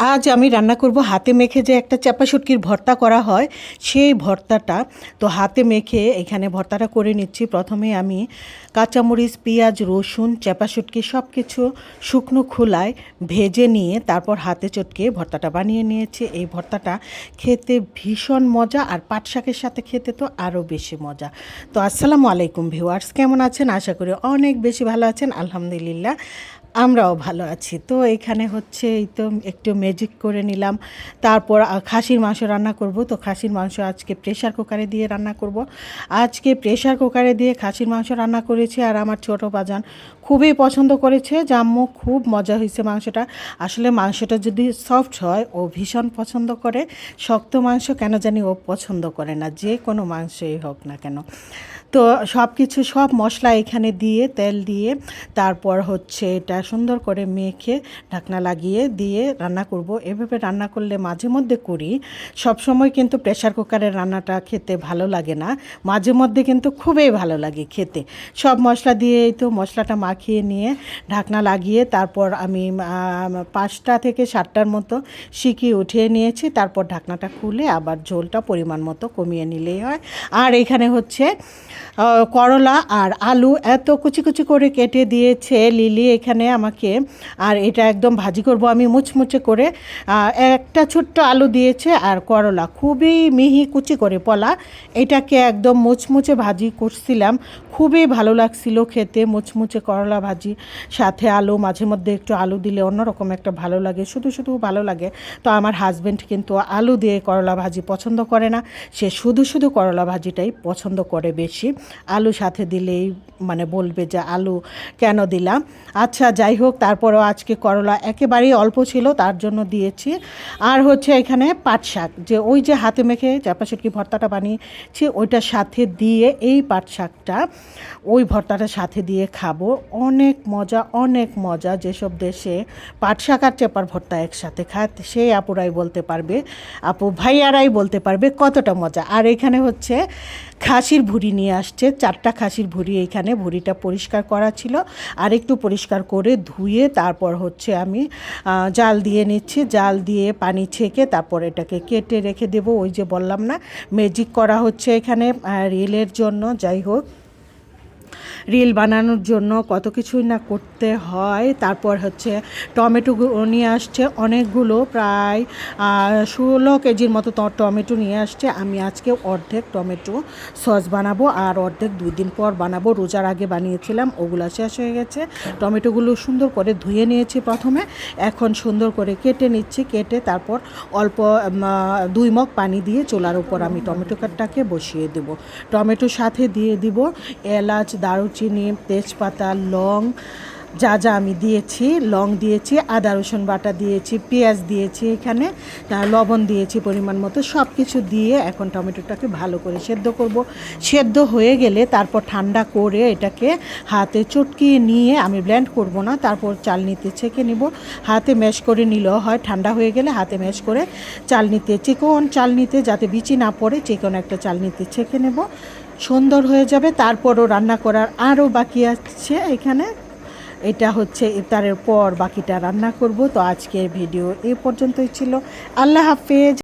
আজ আমি রান্না করব হাতে মেখে যে একটা চাপা শুটকির ভর্তা করা হয়, সেই ভর্তাটা। তো হাতে মেখে এখানে ভর্তাটা করে নিচ্ছি। প্রথমে আমি কাঁচামরিচ, পেঁয়াজ, রসুন চাপা শুটকি সব কিছু শুকনো খোলায় ভেজে নিয়ে তারপর হাতে চটকে ভর্তাটা বানিয়ে নিয়েছি। এই ভর্তাটা খেতে ভীষণ মজা আর পাট শাকের সাথে খেতে তো আরও বেশি মজা। তো আসসালামু আলাইকুম ভিউয়ার্স, কেমন আছেন? আশা করি অনেক বেশি ভালো আছেন। আলহামদুলিল্লাহ। আমরাও ভালো আছি। তো এখানে হচ্ছে এই তো একটু ম্যাজিক করে নিলাম। তারপর খাসির মাংস রান্না করব। তো খাসির মাংস আজকে প্রেশার কুকারে দিয়ে রান্না করব। আজকে প্রেশার কুকারে দিয়ে খাসির মাংস রান্না করেছি আর আমার ছোটো বাজান খুবই পছন্দ করেছে। জাম্মু খুব মজা হয়েছে মাংসটা। আসলে মাংসটা যদি সফট হয়, ও ভীষণ পছন্দ করে। শক্ত মাংস কেন জানি ও পছন্দ করে না। যে কোনো মাংসই হোক না কেন। তো সব কিছু সব মশলা এখানে দিয়ে, তেল দিয়ে, তারপর হচ্ছে এটা সুন্দর করে মেখে ঢাকনা লাগিয়ে দিয়ে রান্না করব। এভাবে রান্না করলে মাঝে মধ্যে করি। সব সময় কিন্তু প্রেশার কুকারের রান্নাটা খেতে ভালো লাগে না। মাঝে মধ্যে কিন্তু খুবই ভালো লাগে খেতে। সব মশলা দিয়ে এই তো মশলাটা মাখিয়ে নিয়ে ঢাকনা লাগিয়ে তারপর আমি পাঁচটা থেকে সাতটার মতো শিখি উঠিয়ে নিয়েছি। তারপর ঢাকনাটা খুলে আবার ঝোলটা পরিমাণ মতো কমিয়ে নিলেই হয়। আর এখানে হচ্ছে করলা আর আলু এত কুচি কুচি করে কেটে দিয়েছে লিলি এখানে। আমাকে, আর এটা একদম ভাজি করব আমি মুচমুচে করে। একটা ছোট্ট আলু দিয়েছে আর করলা, খুবই মিহি কুচি করে পলা। এটাকে একদম মুচমুচে ভাজি করছিলাম, খুবই ভালো লাগছিল খেতে, মুচমুচে করলা ভাজি, সাথে আলু, মাঝে মধ্যে একটু আলু দিলে অন্যরকম একটা ভালো লাগে, শুধু শুধু ভালো লাগে। তো আমার হাজব্যান্ড কিন্তু আলু দিয়ে করলা ভাজি পছন্দ করে না, সে শুধু শুধু করলা ভাজিটাই পছন্দ করে বেশি। আলু সাথে দিলেই মানে বলবে যে, আলু কেন দিলাম? আচ্ছা যাই হোক, তারপরেও আজকে করলা একেবারেই অল্প ছিল, তার জন্য দিয়েছি। আর হচ্ছে এখানে পাট শাক, যে ওই যে হাতে মেখে চাপা শুটকি ভর্তাটা বানিয়েছি, ওইটার সাথে দিয়ে এই পাট শাকটা ওই ভর্তাটার সাথে দিয়ে খাব। অনেক মজা অনেক মজা, যেসব দেশে পাট শাক আর চেপার ভর্তা একসাথে খায় সেই আপুরাই বলতে পারবে, আপু ভাইয়ারাই বলতে পারবে কতটা মজা। আর এখানে হচ্ছে খাসির ভুড়ি নিয়ে আসছে, চারটা খাসির ভুড়ি এইখানে ভুড়িটা পরিষ্কার করা ছিল। আর একটু পরিষ্কার করে ধুয়ে তারপর হচ্ছে আমি জাল দিয়ে নিচ্ছি। জাল দিয়ে পানি ছেঁকে তারপর এটাকে কেটে রেখে দেব। ওই যে বললাম না ম্যাজিক করা হচ্ছে এখানে রেলের জন্য যাই হোক। রিল বানানোর জন্য কত কিছুই না করতে হয়। তারপর হচ্ছে টমেটো নিয়ে আসছে অনেকগুলো, প্রায় ষোলো কেজির মতো টমেটো নিয়ে আসছে। আমি আজকে অর্ধেক টমেটো সস বানাবো আর অর্ধেক দুই দিন পর বানাবো। রোজার আগে বানিয়েছিলাম, ওগুলো শেষ হয়ে গেছে। টমেটোগুলো সুন্দর করে ধুয়ে নিয়েছি প্রথমে। এখন সুন্দর করে কেটে নিচ্ছি, কেটে তারপর অল্প দুই মগ পানি দিয়ে চোলার উপর আমি টমেটো কাটটাকে বসিয়ে দেবো। টমেটোর সাথে দিয়ে দিব এলাচ দারুচিনি তেজপাতা, লং, যা যা আমি দিয়েছি, লং দিয়েছি, আদা, রসুন বাটা দিয়েছি, পেঁয়াজ দিয়েছি এখানে লবণ দিয়েছি পরিমাণ মতো সব কিছু দিয়ে এখন টমেটোটাকে ভালো করে সেদ্ধ করব। সেদ্ধ হয়ে গেলে তারপর ঠান্ডা করে এটাকে হাতে চটকিয়ে নিয়ে আমি ব্লেন্ড করব না, তারপর চালনিতে ছেঁকে নিব। হাতে ম্যাশ করে নিলেও হয়, ঠান্ডা হয়ে গেলে হাতে ম্যাশ করে চাল চালনিতে, চিকন চালনিতে যাতে বিচি না পড়ে, চিকন একটা চালনিতে ছেঁকে নেব। সুন্দর হয়ে যাবে। তারপরও রান্না করার আরও বাকি আছে এখানে। এটা হচ্ছে ইফতারের পর বাকিটা রান্না করব। তো আজকের ভিডিও এ পর্যন্তই ছিল। আল্লাহ হাফেজ।